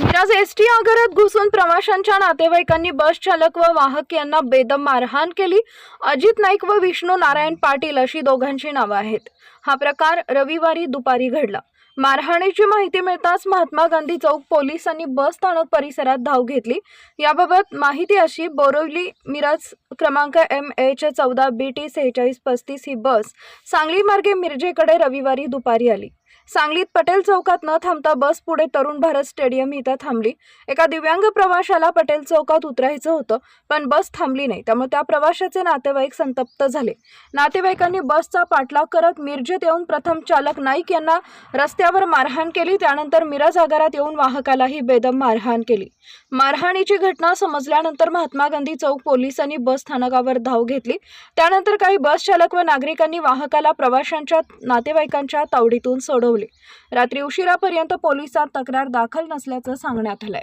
Miraj S T आगारात घुसून प्रवाशांच्या नातेवाईकांनी बस चालक व वाहक यांना बेदम मारहाण केली. अजित नाईक व विष्णू नारायण पाटील अशी दोघांची नावं आहेत. हा प्रकार रविवारी दुपारी घडला. मारहाणीची माहिती मिळताच महात्मा गांधी चौक पोलिसांनी बस स्थानक परिसरात धाव घेतली. याबाबत माहिती अशी बोरिवली मिराज क्रमांक एम एच चौदा बी टी सेहेचाळीस पस्तीस ही बस सांगली मार्गे मिरजेकडे रविवारी दुपारी आली. सांगलीत पटेल चौकात न थांबता बस पुढे तरुण भारत स्टेडियम इथं थांबली. एका दिव्यांग प्रवाशाला पटेल चौकात उतरायचं होतं पण बस थांबली नाही. त्यामुळे त्या प्रवाशाचे नातेवाईक संतप्त झाले. नातेवाईकांनी बसचा पाठलाग करत मिरजेत येऊन प्रथम चालक नाईक यांना रस्त्यावर मारहाण केली. त्यानंतर मिरज आगारात येऊन वाहकालाही बेदम मारहाण केली. मारहाणीची घटना समजल्यानंतर महात्मा गांधी चौक पोलिसांनी बस स्थानकावर धाव घेतली. त्यानंतर काही बस चालक व नागरिकांनी वाहकाला प्रवाशांच्या नातेवाईकांच्या तावडीतून सोडवले. रात्री उशिरापर्यंत पोलिसात तक्रार दाखल नसल्याचं सांगण्यात आलंय.